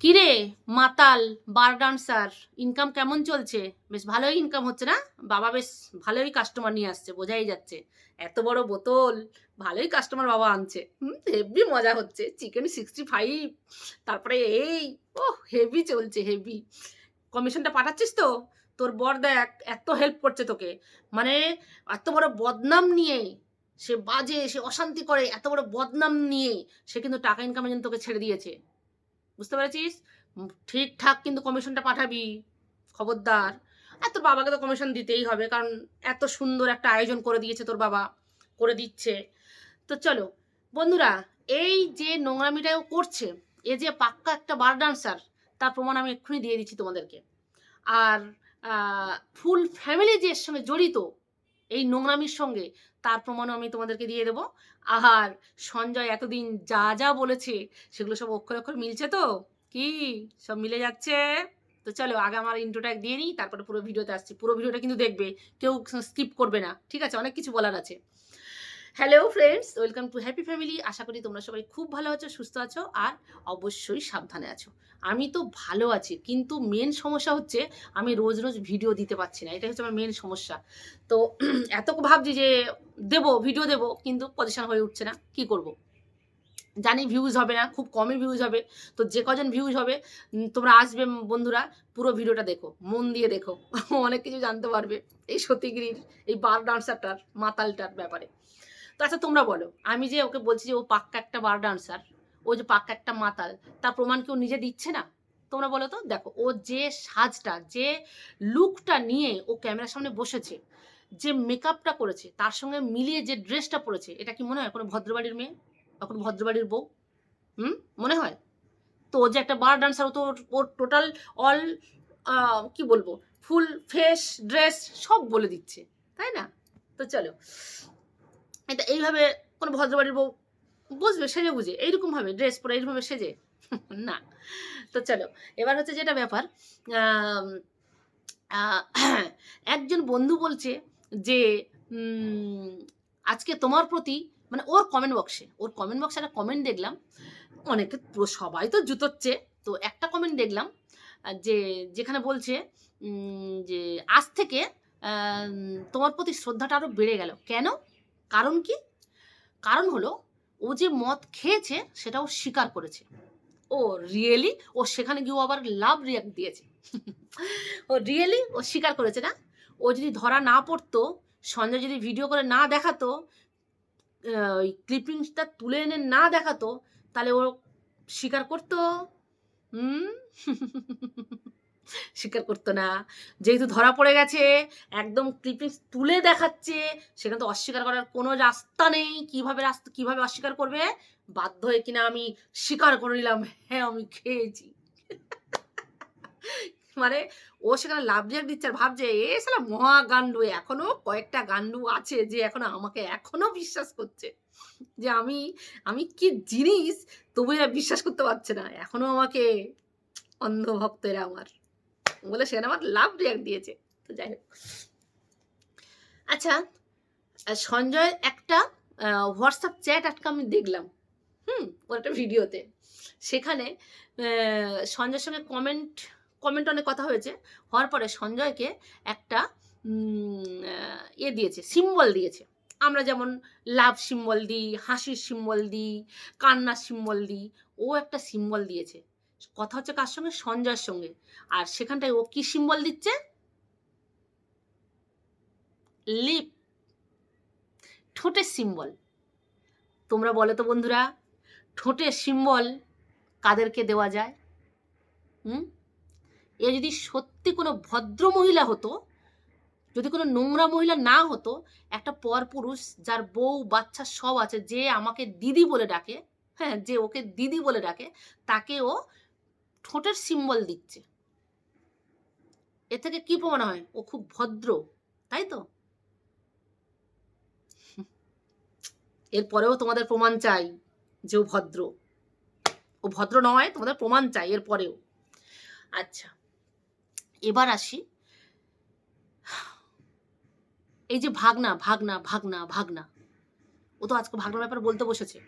কিরে মাতাল বার dancer income কেমন চলছে? বেশ ভালোই ইনকাম হচ্ছে না? বাবা বেশ ভালোই কাস্টমার নিয়ে আসছে, বোঝাই যাচ্ছে। এত বড় বোতল, ভালোই কাস্টমার বাবা আনছে। হেভি মজা হচ্ছে। চিকেন সিক্সটি ফাইভ তারপরে এই ও হেভি চলছে হেভি কমিশনটা পাঠাচ্ছিস তো? তোর বর দেখ, এত হেল্প করছে তোকে। মানে এত বড় বদনাম নিয়ে সে বাজে, সে অশান্তি করে, এত বড় বদনাম নিয়ে সে কিন্তু টাকা ইনকামের জন্য তোকে ছেড়ে দিয়েছে। বুঝতে পেরেছিস? ঠিকঠাক কিন্তু কমিশনটা পাঠাবি, খবরদার। আর তোর বাবাকে তো কমিশন দিতেই হবে, কারণ এত সুন্দর একটা আয়োজন করে দিয়েছে তোর বাবা, করে দিচ্ছে। তো চলো, বন্ধুরা, এই যে নোংরামিটাও করছে, এ যে পাক্কা একটা বার ডান্সার তার প্রমাণ আমি এক্ষুনি দিয়ে দিচ্ছি তোমাদেরকে। আর ফুল ফ্যামিলি যে এর সঙ্গে জড়িত এই নোংরামির সঙ্গে তার প্রমাণও আমি তোমাদেরকে দিয়ে দেবো। আর সঞ্জয় এতদিন যা যা বলেছে, সেগুলো সব অক্ষর অক্ষর মিলছে তো? কি? সব মিলে যাচ্ছে? তো চলো, আগে আমার ইন্ট্রোটা দিয়ে নিই, তারপরে পুরো ভিডিওতে আসছি। পুরো ভিডিওটা কিন্তু দেখবে, কেউ স্কিপ করবে না, ঠিক আছে? অনেক কিছু বলার আছে। Hello friends welcome to happy family আশা করি তোমরা সবাই খুব ভালো আছো, সুস্থ আছো, আর অবশ্যই সাবধানে আছো। আমি তো ভালো আছি, কিন্তু মেন সমস্যা হচ্ছে আমি রোজ রোজ ভিডিও দিতে পারছি না। এটা হচ্ছে আমার মেন সমস্যা। তো এত ভাবছি যে দেবো ভিডিও দেবো, কিন্তু পজিশন হয়ে উঠছে না। কি করব। জানি ভিউজ হবে না, খুব কমই ভিউজ হবে। তো যে কজন ভিউজ হবে তোমরা আসবে বন্ধুরা, পুরো ভিডিওটা দেখো, মন দিয়ে দেখো। অনেক কিছু জানতে পারবে। এই সতীগিরির, এই বার ডান্সারটার, মাতালটার ব্যাপারে। তো আচ্ছা তোমরা বলো। আমি যে ওকে বলছি যে ও পাক্কা একটা বার ডান্সার ও যে পাক্কা একটা মাতাল, তার প্রমাণ কি ও নিজে দিচ্ছে না? তোমরা বলো তো। দেখো, ও যে সাজটা, যে লুকটা নিয়ে ও ক্যামেরার সামনে বসেছে, যে মেকআপটা করেছে, তার সঙ্গে মিলিয়ে যে ড্রেসটা পরেছে, এটা কি মনে হয় কোনো ভদ্রবাড়ির মেয়ে? এখন ভদ্রবাড়ির বউ? হুম? মনে হয়? তো ও যে একটা বার ডান্সার ও তো ওর- টোটাল অল কি বলব ফুল ফেস ড্রেস সব বলে দিচ্ছে, তাই না? তো চলো। এটা এইভাবে কোনো ভদ্রবাড়ির বউ বুঝবে, সেজে বুঝে এইরকমভাবে ড্রেস পরে এইরকমভাবে সেজে। না। তো চলো, এবার হচ্ছে যেটা ব্যাপার একজন বন্ধু বলছে যে আজকে তোমার প্রতি মানে ওর কমেন্ট বক্সে ওর কমেন্ট বক্সে একটা কমেন্ট দেখলাম। অনেকে সবাই তো জুতোচ্ছে। তো একটা কমেন্ট দেখলাম যে, যেখানে বলছে যে, আজ থেকে তোমার প্রতি শ্রদ্ধাটা আরও বেড়ে গেল। কেন? কারণ কি? কারণ হলো, ও যে মদ খেয়েছে, সেটা ও স্বীকার করেছে। ও রিয়েলি ও সেখানে গিয়েও আবার লাভ রিয়াক্ট দিয়েছে। ও রিয়েলি ও স্বীকার করেছে না? ও যদি ধরা না পড়তো, সঞ্জয় যদি ভিডিও করে না দেখাতো ওই ক্লিপিংসটা তুলে এনে না দেখাতো, তাহলে ও স্বীকার করতো। হুম? স্বীকার করতো না। যেহেতু ধরা পড়ে গেছে, একদম ক্লিপিংস তুলে দেখাচ্ছে, সেখানে তো অস্বীকার করার কোনো রাস্তা নেই। কীভাবে রাস্তা, কীভাবে অস্বীকার করবে? বাধ্য হয়ে কিনা আমি স্বীকার করে নিলাম হ্যাঁ আমি খেয়েছি। মানে ও সেখানে লাভ রিয়াক্ট দিচ্ছে আর ভাবছে, এ সালা মহা গান্ডু এখনও কয়েকটা গান্ডু আছে যে এখনও আমাকে এখনও বিশ্বাস করছে যে আমি আমি কি জিনিস তবু এরা বিশ্বাস করতে পারছে না। এখনও আমাকে অন্ধভক্ত এরা আমার। বলে সেখানে আমার লাভ রিয়াক্ট দিয়েছে। তো যাই হোক। আচ্ছা আহ, সঞ্জয়ের একটা হোয়াটসঅ্যাপ চ্যাট আটকা আমি দেখলাম। হুম ওর একটা ভিডিওতে। সেখানে সঞ্জয়ের সঙ্গে কমেন্ট কমেন্ট অনেক কথা হয়েছে। হওয়ার পরে সঞ্জয়কে একটা ইয়ে দিয়েছে সিম্বল দিয়েছে। আমরা যেমন লাভ সিম্বল দিই হাসির সিম্বল দিই কান্নার সিম্বল দিই ও একটা সিম্বল দিয়েছে। কথা হচ্ছে কার সঙ্গে? সঞ্জয়ের সঙ্গে। আর সেখানটায় ও কি সিম্বল দিচ্ছে? লিপ ঠোঁটের সিম্বল তোমরা বলো তো বন্ধুরা, ঠোঁটের সিম্বল কাদেরকে দেওয়া যায়? হুম? এ যদি সত্যি কোনো ভদ্র মহিলা হতো, যদি কোনো নোংরা মহিলা না হতো, একটা পরপুরুষ যার বউ, বাচ্চা সব আছে, যে আমাকে দিদি বলে ডাকে হ্যাঁ যে ওকে দিদি বলে ডাকে, তাকে ও ঠোঁটের সিম্বল দিচ্ছে। এ থেকে কি প্রমাণ হয়? ও খুব ভদ্র, তাই তো? এরপরেও তোমাদের প্রমাণ চাই যে ও ভদ্র। ও ভদ্র নয়, তোমাদের প্রমাণ চাই এরপরেও আচ্ছা এবার আসি। এই যে ভাগনা ভাগনা ভাগনা ভাগনা। ও তো আজকে ভাগনা ব্যাপার বলতে বসেছে।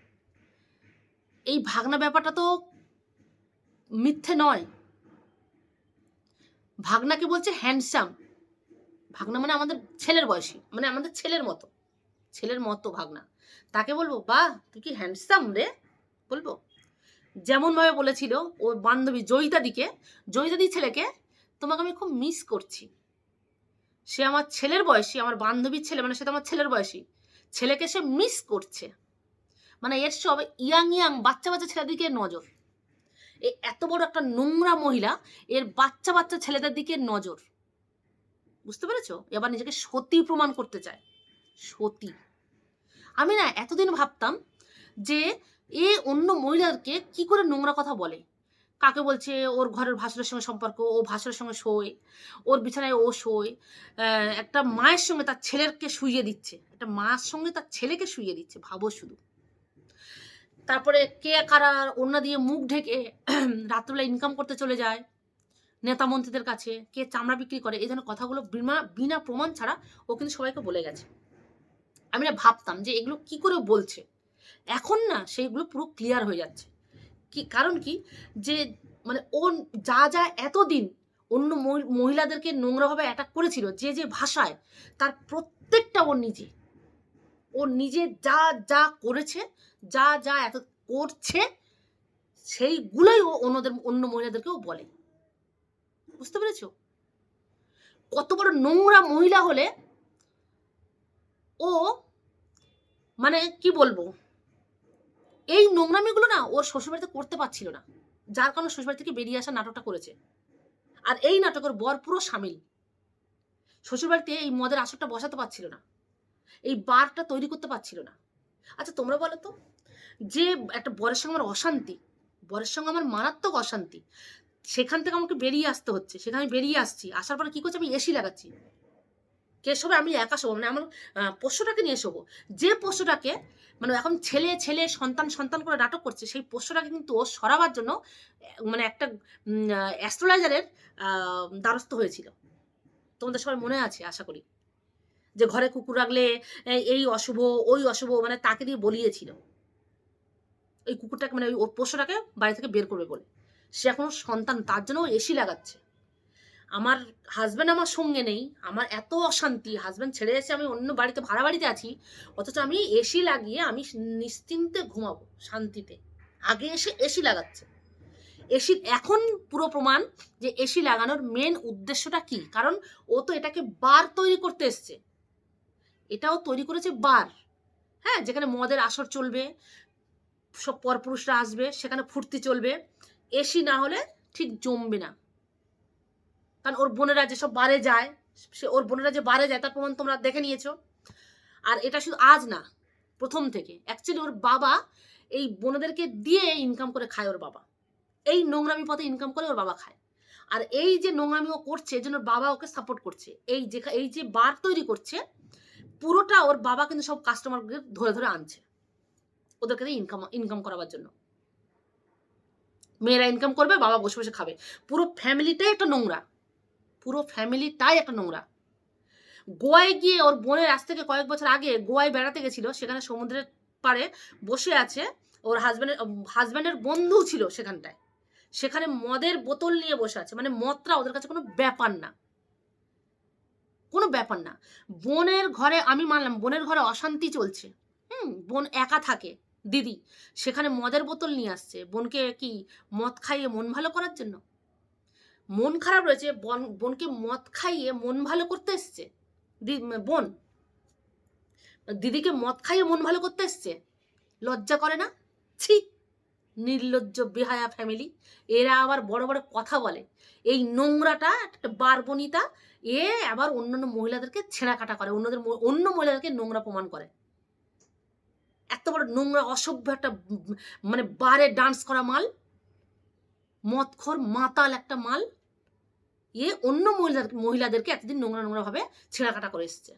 এই ভাগনা ব্যাপারটা তো মিথ্যে নয়। ভাগনাকে বলছে হ্যান্ডসাম ভাগনা মানে আমাদের ছেলের বয়সী মানে আমাদের ছেলের মতো। ছেলের মতো ভাগনা। তাকে বলব, বাহ, তুই কি হ্যান্ডসাম রে? বলব। যেমনভাবে বলেছিল, ও বান্ধবী জয়িতাদিকে জয়িতাদির ছেলেকে, তোমাকে আমি খুব মিস করছি। সে আমার ছেলের বয়সী, আমার বান্ধবীর ছেলে মানে সে তো আমার ছেলের বয়সী। ছেলেকে সে মিস করছে। মানে এর সব ইয়াং ইয়াং বাচ্চা বাচ্চা ছেলেদিকে নজর। এই এত বড় একটা নোংরা মহিলা, এর বাচ্চা বাচ্চা ছেলেদের দিকে নজর। বুঝতে পেরেছ? এবার নিজেকে সতী প্রমাণ করতে চায়। সতী। আমি না এতদিন ভাবতাম যে এ অন্য মহিলাদেরকে কি করে নোংরা কথা বলে। কাকে বলছে, ওর ঘরের ভাসুরের সঙ্গে সম্পর্ক, ও ভাসুরের সঙ্গে শোয়, ওর বিছানায় ও শোয় একটা মায়ের সঙ্গে তার ছেলেকে শুইয়ে দিচ্ছে, একটা মার সঙ্গে তার ছেলেকে শুইয়ে দিচ্ছে, ভাবো শুধু। তারপরে কে কারা ওনা দিয়ে মুখ ঢেকে রাত্রবেলা ইনকাম করতে চলে যায় নেতা মন্ত্রীদের কাছে, কে চামড়া বিক্রি করে, এই ধরনের কথাগুলো বিনা বিনা প্রমাণ ছাড়া ও কিন্তু সবাইকে বলে গেছে। আমি না ভাবতাম যে এগুলো কি করে বলছে। এখন না সেইগুলো পুরো ক্লিয়ার হয়ে যাচ্ছে। কি, কারণ কি? যে মানে ও যা যা এতদিন অন্য মহি- মহিলাদেরকে নোংরাভাবে অ্যাটাক করেছিল যে যে ভাষায়, তার প্রত্যেকটা ওর নিজে। ও নিজে যা যা করেছে যা যা এত করছে, সেইগুলোই ও অন্যদের, অন্য মহিলাদেরকেও বলে। বুঝতে পেরেছ? কত বড় নোংরা মহিলা হলে ও মানে কি বলব? এই নোংরামিগুলো না ওর শ্বশুরবাড়িতে করতে পারছিল না। যার কারণে শ্বশুরবাড়ি থেকে বেরিয়ে আসা নাটকটা করেছে। আর এই নাটকের বর পুরো সামিল। শ্বশুরবাড়িতে এই মদের আসরটা বসাতে পারছিল না। এই বারটা তৈরি করতে পারছিল না। আচ্ছা তোমরা বলো তো, যে একটা বরের সঙ্গে আমার অশান্তি, বরের সঙ্গে আমার মারাত্মক অশান্তি, সেখান থেকে আমাকে বেরিয়ে আসতে হচ্ছে, সেখানে বেরিয়ে আসছি, আসার পরে কী করছি, আমি এসি লাগাচ্ছি। কে শোবে আমি একা শোবো মানে আমার পোষ্যটাকে নিয়ে শোবো। যে পোষ্যটাকে মানে এখন ছেলে ছেলে, সন্তান সন্তান করে নাটক করছে, সেই পোষ্যটাকে কিন্তু ও সরাবার জন্য মানে একটা অ্যাস্ট্রোলাইজারের দ্বারস্থ হয়েছিল। তোমাদের সবাই মনে আছে, আশা করি? যে ঘরে কুকুর রাখলে এই- এই অশুভ, ওই অশুভ মানে তাকে দিয়ে বলিয়েছিল। ওই কুকুরটাকে মানে ওই পোষ্যটাকে বাড়ি থেকে বের করবে বলে। সে এখনও সন্তান, তার জন্য এসি লাগাচ্ছে। আমার হাজব্যান্ড আমার সঙ্গে নেই, আমার এত অশান্তি। হাজব্যান্ড ছেড়ে এসে আমি অন্য বাড়িতে, ভাড়া বাড়িতে আছি, অথচ আমি এসি লাগিয়ে আমি নিশ্চিন্তে ঘুমাবো, শান্তিতে। আগে এসে এসি লাগাচ্ছে। এসি এখন পুরো প্রমাণ যে এসি লাগানোর মেন উদ্দেশ্যটা কি? কারণ ও তো এটাকে বার তৈরি করতে এসছে। এটাও তৈরি করেছে বার। হ্যাঁ যেখানে মদের আসর চলবে, সব পরপুরুষরা আসবে, সেখানে ফুর্তি চলবে। এসি না হলে ঠিক জমবে না। কারণ ওর বোনেরা যেসব বারে যায়, সে ওর বোনেরা যে বারে যায়, তার প্রমাণ তোমরা দেখে নিয়েছো। আর এটা শুধু আজ না, প্রথম থেকে। অ্যাকচুয়ালি ওর বাবা এই বোনেদেরকে দিয়ে ইনকাম করে খায় ওর বাবা। এই নোংরামি পথে ইনকাম করে ওর বাবা খায়। আর এই যে নোংরামি ও করছে এই জন্য বাবা ওকে সাপোর্ট করছে। এই যে এই যে বার তৈরি করছে পুরোটা ওর বাবা কিন্তু সব কাস্টমারকে ধরে ধরে আনছে। ওদেরকে ইনকাম ইনকাম করাবার জন্য। মেয়েরা ইনকাম করবে, বাবা বসে বসে খাবে। পুরো ফ্যামিলিটাই একটা নোংরা। পুরো ফ্যামিলিটাই একটা নোংরা। গোয়ায় গিয়ে ওর বোনের আজ থেকে কয়েক বছর আগে গোয়ায় বেড়াতে গেছিল, সেখানে সমুদ্রের পাড়ে বসে আছে। ওর হাজব্যান্ডের হাজব্যান্ডের বন্ধু ছিল সেখানটায়। সেখানে মদের বোতল নিয়ে বসে আছে। মানে মদটা ওদের কাছে কোনো ব্যাপার না। কোনো ব্যাপার না। বোনের ঘরে আমি মানলাম, বোনের ঘরে অশান্তি চলছে। হুম, বোন একা থাকে, দিদি। সেখানে মদের বোতল নিয়ে আসছে। বোনকে কি মদ খাইয়ে মন ভালো করার জন্য? মন খারাপ রয়েছে, বোন, বোনকে মদ খাইয়ে মন ভালো করতে এসছে। বোন, দিদিকে মদ খাইয়ে মন ভালো করতে এসছে। লজ্জা করে না? ছি, নির্লজ্জ বেহায়া ফ্যামিলি এরা আবার বড় বড় কথা বলে। এই নোংরাটা একটা বারবনিতা এ আবার অন্যান্য মহিলাদেরকে ছেঁড়া কাটা করে, অন্যদের অন্য মহিলাদেরকে নোংরা প্রমাণ করে। এত বড় নোংরা, অসভ্য একটা মানে বারে ডান্স করা মাল, মদখোর মাতাল একটা মাল, এ অন্য মহিলাদের, মহিলাদেরকে এতদিন নোংরা নোংরা ভাবে ছেঁড়া কাটা করে এসছে।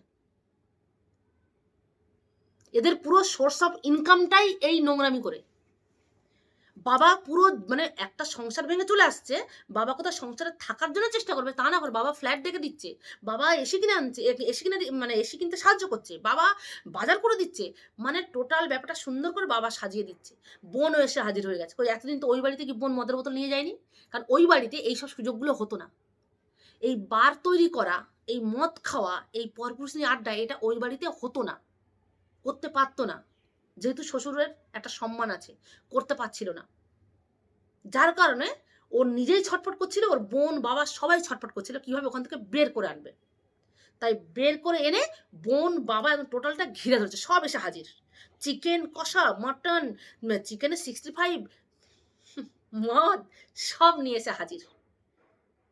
এদের পুরো সোর্স অফ ইনকামটাই এই নোংরামি করে। বাবা পুরো মানে একটা সংসার ভেঙে চলে আসছে, বাবা কোথাও সংসারে থাকার জন্য চেষ্টা করবে, তা না করে বাবা ফ্ল্যাট দেখে দিচ্ছে, বাবা এসি কিনে আনছে এসি কিনে মানে এসি কিনতে সাহায্য করছে, বাবা বাজার করে দিচ্ছে মানে টোটাল ব্যাপারটা সুন্দর করে বাবা সাজিয়ে দিচ্ছে, বোনও এসে হাজির হয়ে গেছে এতদিন তো ওই বাড়িতে কি বোন মদের বোতল নিয়ে যায়নি? কারণ ওই বাড়িতে এইসব সুযোগগুলো হতো না। এই বার তৈরি করা, এই মদ খাওয়া, এই পরপুরুষ নিয়ে আড্ডা, এটা ওই বাড়িতে হতো না, করতে পারতো না। যেহেতু শ্বশুরের একটা সম্মান আছে, করতে পারছিল না। যার কারণে ওর নিজেই ছটফট করছিল, ওর বোন, বাবা সবাই ছটফট করছিল কীভাবে ওখান থেকে বের করে আনবে। তাই বের করে এনে বোন, বাবা এবং টোটালটা ঘিরে ধরছে, সব এসে হাজির। চিকেন কষা, মাটন চিকেনের সিক্সটি ফাইভ মদ, সব নিয়ে এসে হাজির।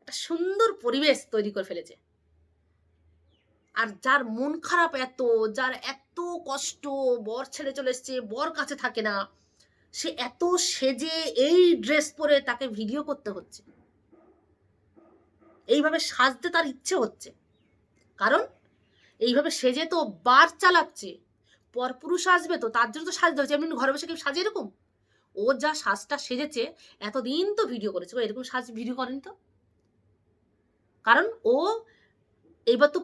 একটা সুন্দর পরিবেশ তৈরি করে ফেলেছে। আর যার মন খারাপ এত, যার এত কষ্ট, বর ছেড়ে চলে এসছে, বর কাছে থাকে না। সে এত সেজে এই ড্রেস পরে তাকে ভিডিও করতে হচ্ছে। এইভাবে সাজতে তার ইচ্ছে হচ্ছে। কারণ এইভাবে সেজে তো বার চালাচ্ছে। পরপুরুষ আসবে তো, তার জন্য তো সাজতে হচ্ছে। এমনি ঘরে বসে কেউ সাজে এরকম? ও যা সাজটা সেজেছে, এতদিন তো ভিডিও করেছে। ও এরকম সাজ ভিডিও করেনি তো? কারণ ও এইবার তো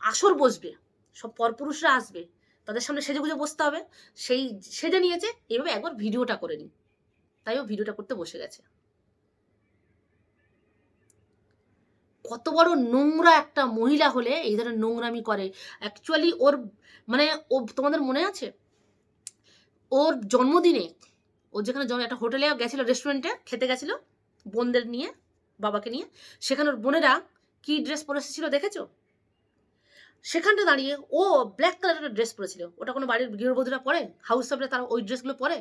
আসর বসবে, সব পরপুরুষরা আসবে। তাদের সামনে সেজে গুজে বসতে হবে। সেই সেজে নিয়েছে, এইভাবে একবার ভিডিওটা করে নি তাই ও ভিডিওটা করতে বসে গেছে। কত বড় নোংরা একটা মহিলা হলে এই ধরনের নোংরামি করে। অ্যাকচুয়ালি ওর মানে ও, তোমাদের মনে আছে? ওর জন্মদিনে, ও যেখানে একটা হোটেলে গেছিল রেস্টুরেন্টে খেতে গেছিল, বোনদের নিয়ে, বাবাকে নিয়ে। সেখানে ওর বোনেরা কি ড্রেস পরে এসেছিল দেখেছ? সেখানটা দাঁড়িয়ে ও ব্ল্যাক কালারের ড্রেস পরেছিল। ওটা কোনো বাড়ির গৃহবধূরা পরে? হাউস সাপড়ে তারা ওই ড্রেসগুলো পরে?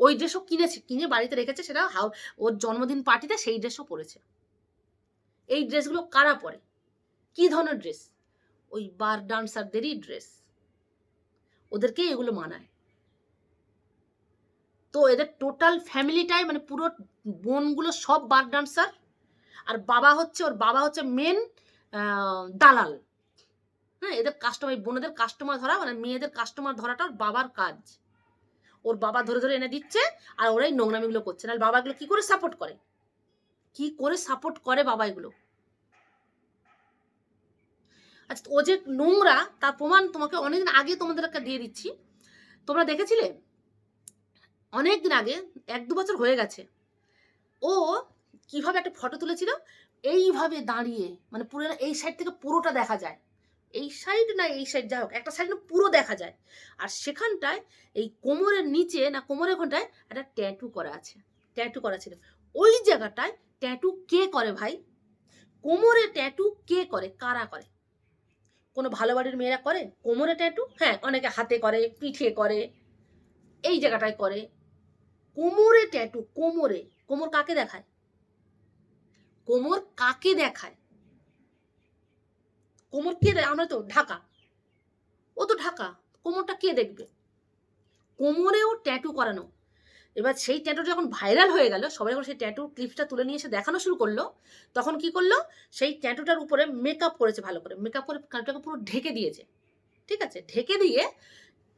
ওই ড্রেসও কিনেছে, কিনে বাড়িতে রেখেছে সেটা হাউ ওর জন্মদিন পার্টিতে সেই ড্রেসও পরেছে। এই ড্রেসগুলো কারা পরে? কি ধরনের ড্রেস ওই বার ডান্সারদেরই ড্রেস ওদেরকেই এগুলো মানায়। তো এদের টোটাল ফ্যামিলিটাই মানে পুরো বোনগুলো সব বার ডান্সার আর বাবা হচ্ছে ওর বাবা হচ্ছে মেন দালাল। হ্যাঁ এদের কাস্টমার বোনেদের কাস্টমার ধরা মানে মেয়েদের কাস্টমার ধরাটা ওর বাবার কাজ। ওর বাবা ধরে ধরে এনে দিচ্ছে, আর ওরাই নোংরামিগুলো করছে। না বাবা এগুলো কি করে সাপোর্ট করে? কি করে সাপোর্ট করে বাবা এগুলো? আচ্ছা ও যে নোংরা, তার প্রমাণ তোমাকে অনেকদিন আগে তোমাদের একটা দিয়ে দিচ্ছি। তোমরা দেখেছিলে? অনেক দিন আগে, এক দু বছর হয়ে গেছে, ও কীভাবে একটা ফটো তুলেছিল? এইভাবে দাঁড়িয়ে মানে পুরো, এই সাইড থেকে পুরোটা দেখা যায়। এই সাইড না এই সাইড যাই হোক, একটা সাইড না পুরো দেখা যায়। আর সেখানটায় এই কোমরের নিচে না কোমরের ঘন্টায় একটা ট্যাটু করা আছে। ট্যাটু করা ছিল। ওই জায়গাটায় ট্যাটু কে করে ভাই? কোমরে ট্যাটু কে করে? কারা করে? কোনো ভালো বাড়ির মেয়েরা করে? কোমরে ট্যাটু হ্যাঁ অনেকে হাতে করে, পিঠে করে। এই জায়গাটায় করে। কোমরে ট্যাটু কোমরে। কোমর কাকে দেখায়? কোমর কাকে দেখায়? কোমর কে আমরা তো ঢাকা। ও তো ঢাকা। কোমরটা কে দেখবে? কোমরেও ট্যাটু করানো। এবার সেই ট্যাটু যখন ভাইরাল হয়ে গেল, সবাই যখন সেই ট্যাটু ক্লিপসটা তুলে নিয়ে এসে দেখানো শুরু করল, তখন কি করল? সেই ট্যাটুটার উপরে মেকআপ করেছে ভালো করে। মেকআপ করে ট্যাটুটাকে পুরো ঢেকে দিয়েছে। ঠিক আছে? ঢেকে দিয়ে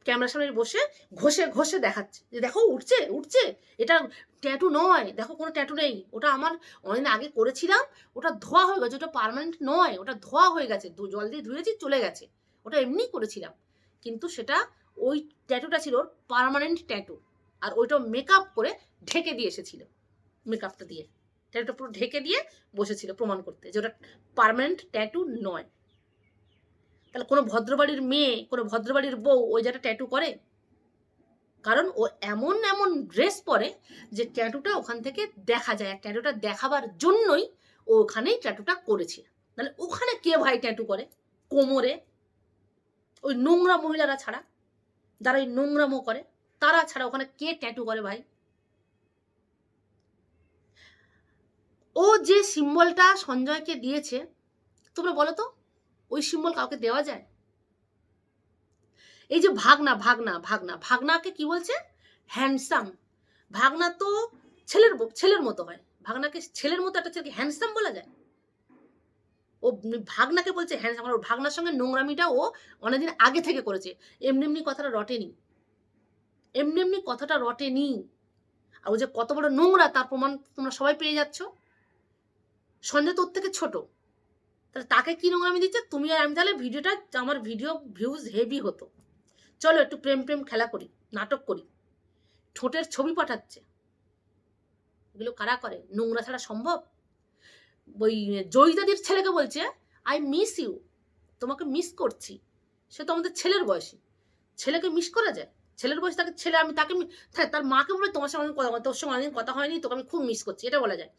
ক্যামেরার সামনে বসে ঘষে ঘষে দেখাচ্ছে। যে দেখো, উঠছে উঠছে। এটা ট্যাটু নয়। দেখো, কোনো ট্যাটু নেই। ওটা আমার অনেকদিন আগে করেছিলাম। ওটা ধোয়া হয়ে গেছে। ওটা পারমানেন্ট নয়। ওটা ধোয়া হয়ে গেছে। জল দিয়ে ধুয়েছি, চলে গেছে। ওটা এমনি করেছিলাম। কিন্তু সেটা ওই ট্যাটুটা ছিল ওর পার্মানেন্ট ট্যাটু আর ওইটা মেকআপ করে ঢেকে দিয়ে এসেছিল। মেকআপটা দিয়ে। ট্যাটুটা পুরো ঢেকে দিয়ে বসেছিল প্রমাণ করতে যে ওটা পারমানেন্ট ট্যাটু নয়। তাহলে কোনো ভদ্রবাড়ির মেয়ে, কোনো ভদ্রবাড়ির বউ ওই জায়গাটা ট্যাটু করে? কারণ ও এমন এমন ড্রেস পরে যে ট্যাটুটা ওখান থেকে দেখা যায় আর ট্যাটুটা দেখাবার জন্যই ও ওখানেই ট্যাটুটা করেছে। তাহলে ওখানে কে ভাই ট্যাটু করে? কোমরে? ওই নোংরা মহিলারা ছাড়া? যারা ওই নোংরামো করে, তারা ছাড়া ওখানে কে ট্যাটু করে ভাই? ও যে সিম্বলটা সঞ্জয়কে দিয়েছে, তোমরা বলো তো? ওই সিম্বল কাউকে দেওয়া যায়? এই যে ভাগনা ভাগনা ভাগনা, ভাগনাকে কি বলছে? হ্যান্ডসাম ভাগনা তো ছেলের ছেলের মতো হয়। ভাগনাকে ছেলের মতো একটা ছেলেকে হ্যান্ডসাম বলা যায়? ও ভাগনাকে বলছে হ্যান্ডসাম ওর ভাগনার সঙ্গে নোংরামিটা ও অনেকদিন আগে থেকে করেছে। এমনি এমনি কথাটা রটেনি। এমনি এমনি কথাটা রটেনি। আর ও যে কত বড় নোংরা, তার প্রমাণ তোমরা সবাই পেয়ে যাচ্ছ। সঞ্জয় তোর থেকে ছোট। তাহলে তাকে কি নোংরামি দিচ্ছে? তুমি আর আমি তাহলে ভিডিওটা, আমার ভিডিও ভিউজ হেভি হতো। চলো একটু প্রেম প্রেম খেলা করি, নাটক করি। ঠোঁটের ছবি পাঠাচ্ছে। এগুলো কারা করে? নোংরা ছাড়া সম্ভব? ওই জয়িতাদির ছেলেকে বলছে আই মিস ইউ তোমাকে মিস করছি। সে তো আমাদের ছেলের বয়সী। ছেলেকে মিস করা যায়? ছেলের বয়স তাকে, ছেলে, আমি তাকে হ্যাঁ তার মাকে বলে তোমার সঙ্গে কথা তোর সঙ্গে অনেকদিন কথা হয়নি, তোকে আমি খুব মিস করছি। এটা বলা যায়।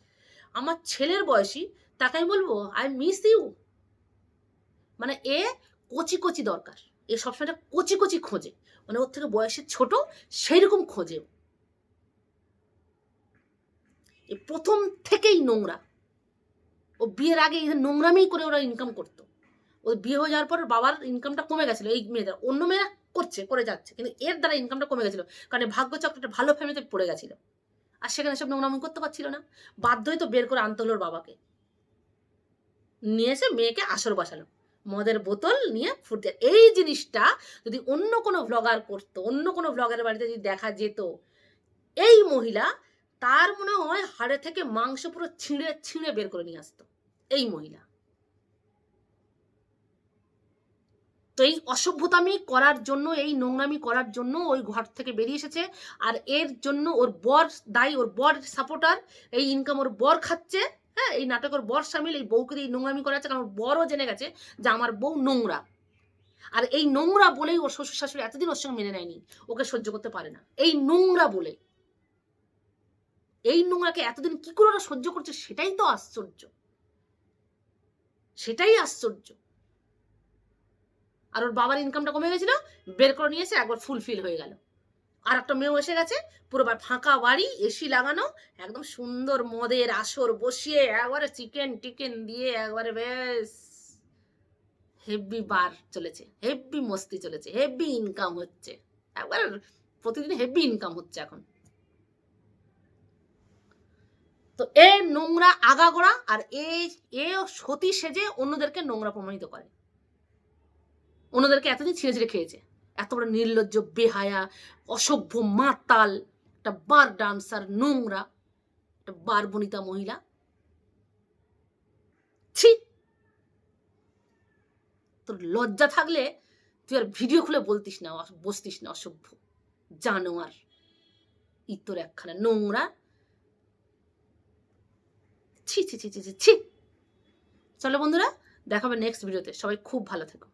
আমার ছেলের বয়সী তাকে আমি বলব আই মিস ইউ মানে এ কচি কচি দরকার। এ সবসময় একটা কচি কচি খোঁজে। মানে ওর থেকে বয়সে ছোট সেই রকম খোঁজে এ প্রথম থেকেই নোংরা। ও বিয়ের আগে এই নোংরামি করে ওরা ইনকাম করতো। ও বিয়ে হয়ে যাওয়ার পর বাবার ইনকামটা কমে গেছিল, এই মেয়েদের। অন্য মেয়েরা করছে, করে যাচ্ছে, কিন্তু এর দ্বারা ইনকামটা কমে গেছিল। কারণ এই ভাগ্য চক্রটা ভালো ফ্যামিলিতে পড়ে গেছিল। আর সেখানে সব নোংরামি করতে পারছিল না। বাধ্য হয়ে তো বের করে আনতে হলো বাবাকে। নিয়ে এসে মেয়েকে আসর বসালো। মদের বোতল নিয়ে ফুটতে এই জিনিসটা যদি অন্য কোনো ভ্লগার করতো, অন্য কোনো ভ্লগারের বাড়িতে যদি দেখা যেত, এই মহিলা তার মনে হয় হাড়ে থেকে মাংস পুরো ছিঁড়ে ছিঁড়ে বের করে নিয়ে আসতো। এই মহিলা। তো এই অসভ্যতামি করার জন্য, এই নোংরামি করার জন্য ওই ঘর থেকে বেরিয়ে এসেছে। আর এর জন্য ওর বর দায়ী, ওর বর সাপোর্টার এই ইনকাম ওর বর খাচ্ছে। হ্যাঁ এই নাটকের বর সামিল, এই বউকে এই নোংরামি করাচ্ছে কারণ বরও জেনে গেছে যে আমার বউ নোংরা। আর এই নোংরা বলেই ওর শ্বশুর শাশুড়ি এতদিন ওর সঙ্গে মেনে নেয়নি, ওকে সহ্য করতে পারে না। এই নোংরা বলে। এই নোংরাকে এতদিন কি করে ওরা সহ্য করছে সেটাই তো আশ্চর্য। সেটাই আশ্চর্য। আর ওর বাবার ইনকামটা কমে গেছিল, বের করে নিয়ে এসে একবার ফুলফিল হয়ে গেল। আর একটা মেয়েও এসে গেছে। পুরো ফাঁকা বাড়ি এসি লাগানো, একদম সুন্দর মদের আসর বসিয়ে একবারে চিকেন টিকেন দিয়ে একবারে বেশ হেভি বার চলেছে হেভি মস্তি চলেছে হেভি ইনকাম হচ্ছে। একবার প্রতিদিন হেভি ইনকাম হচ্ছে এখন। তো এ নোংরা আগাগোড়া আর এ এ সতী সেজে অন্যদেরকে নোংরা প্রমাণিত করে। অন্যদেরকে এতদিন ছিঁড়ে ছিঁড়ে খেয়েছে। এত বড় নির্লজ্জ, বেহায়া, অসভ্য মাতাল, একটা বার ডান্সার, নোংরা, একটা বার বনিতা মহিলা। ছি! তোর লজ্জা থাকলে তুই আর ভিডিও খুলে বলতিস না বসতিস না, অসভ্য জানোয়ার। ইতর একখানা নোংরা। ছি ছি ছি ছি ছি ছি। চলো বন্ধুরা, দেখাবে নেক্সট ভিডিওতে সবাই খুব ভালো থেকো।